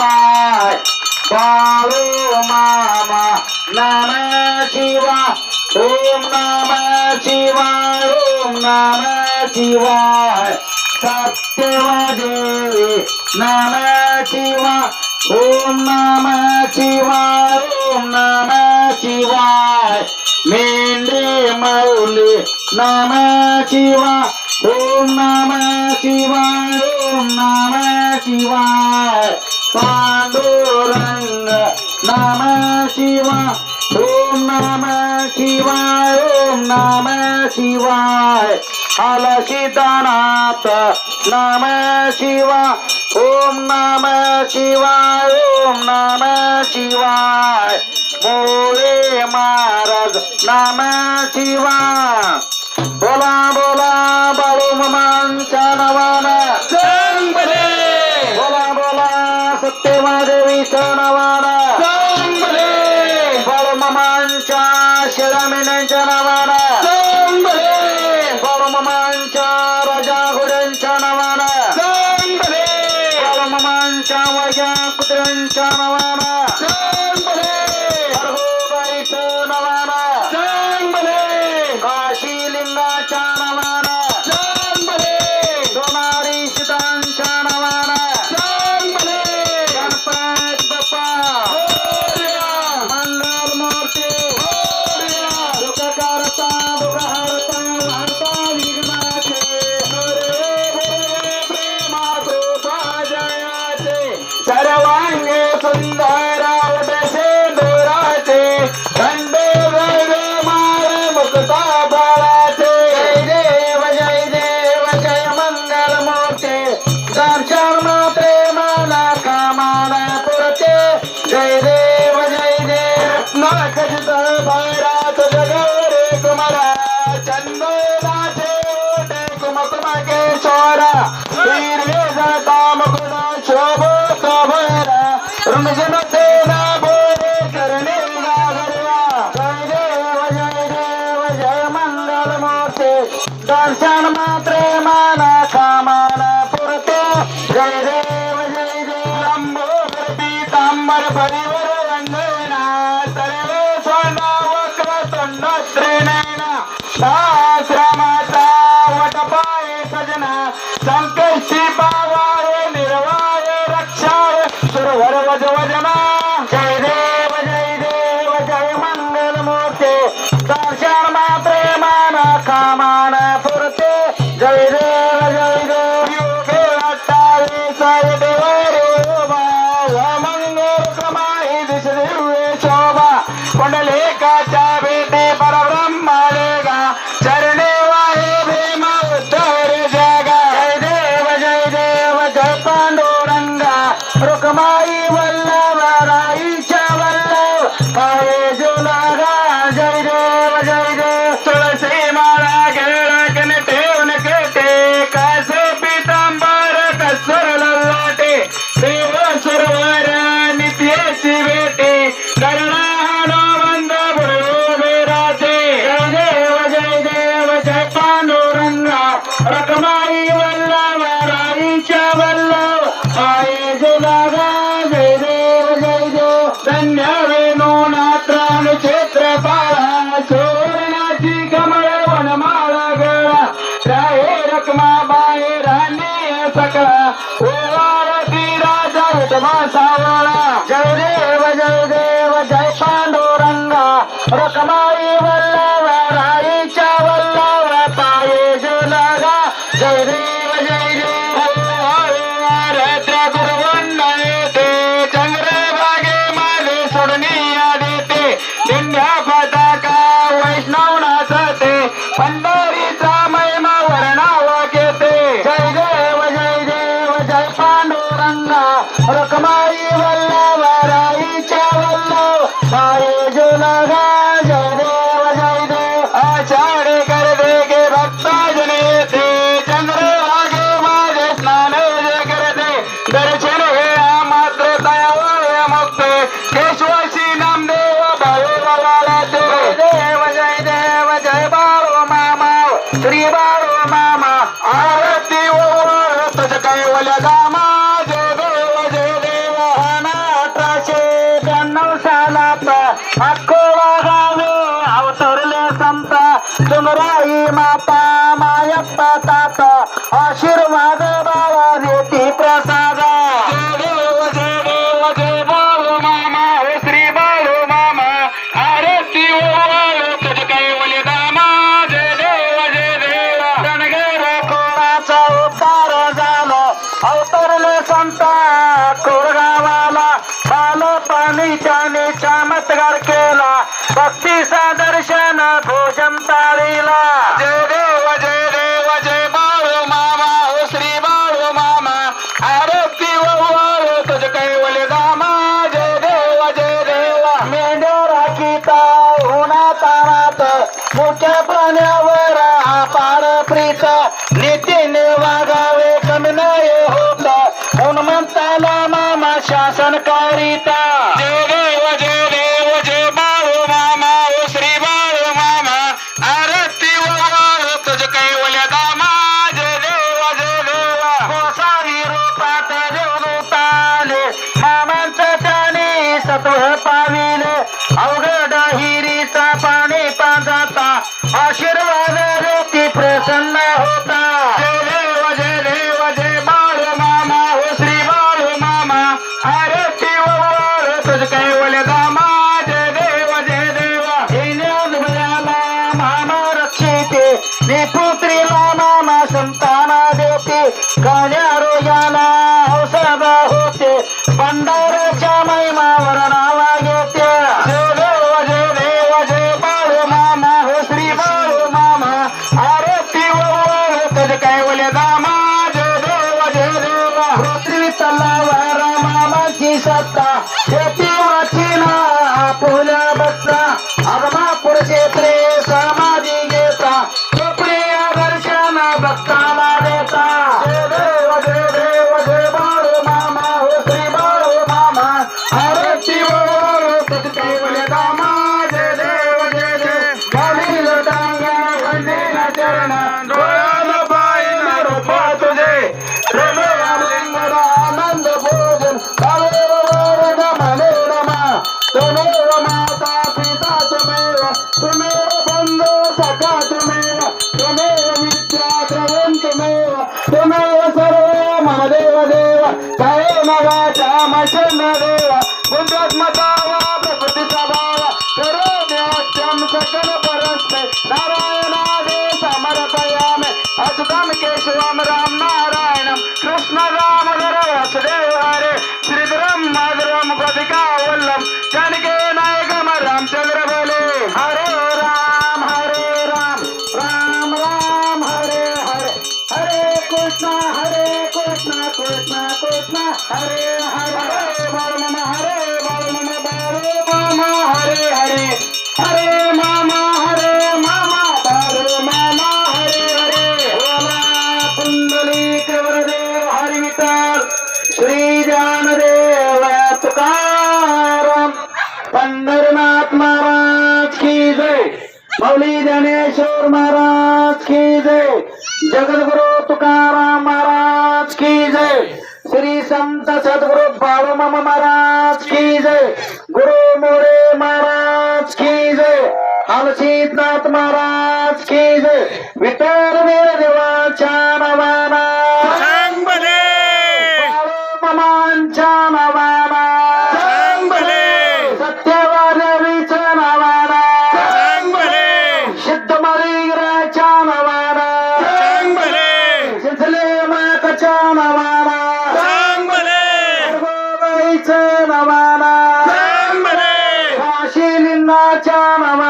शिवाय बाळू मामा नाम शिवा. ओम नाम शिवाय ओम नाम शिवाय सत्यवादे नाम शिवा. ओम नाम शिवाय ओम नाम शिवाय मेंढे मौले नाम शिवा. ओम नाम शिवाय ओम नाम शिवाय पांडुरंग नम शिवा ओम नम शिवाय ओम नम शिवाय। अलसितानाथ नम शिवा ओम नम शिवाय ओम नम शिवाय। मोरे महाराज नम शिवा। बोला बोला बाळू मानच्या नवाना। Krishna Nava. दर्शन मात्र चोरणाची कमळ वनमाळा गळा. राहे रकमा बाहे राणी सकाळ ओवारती राजा विठमा सावळा जय देव जय देव जय पांडुरंगा. रकमाई वल्लवा राईच्या वल्लवा पाये जुलागा. जय देव ನನ್ನ ರಕಮಾಯಿವರ सुनराई माता मायप्पा ताता आशीर्वाद बाळा देती. प्राण्यावर आपार प्रीत नीतीने वागावे कमी नाही होत. म्हणून म्हणताला मामा शासन करीता श्री बाळू मामा आरती वाळ तुझ कैवल्या दामा. जे देव त्याने सत्व होते. ग होते पंढाराच्या महिमावरणा तुम्ही सर्व महादेव देव. साय नवाच्या मशन देव. गुंडत मतावा प्रकृतीचा भाव. करो न्यात्यम सकल ज्ञानेश्वर महाराज की जय. जगद्गुरु तुकाराम महाराज की जय. श्री संत सद्गुरु बाळूमामा महाराज की जय. गुरु मोरे महाराज की जय. हलसीनाथ महाराज की जय. विठ्ठल देवाच्या Time.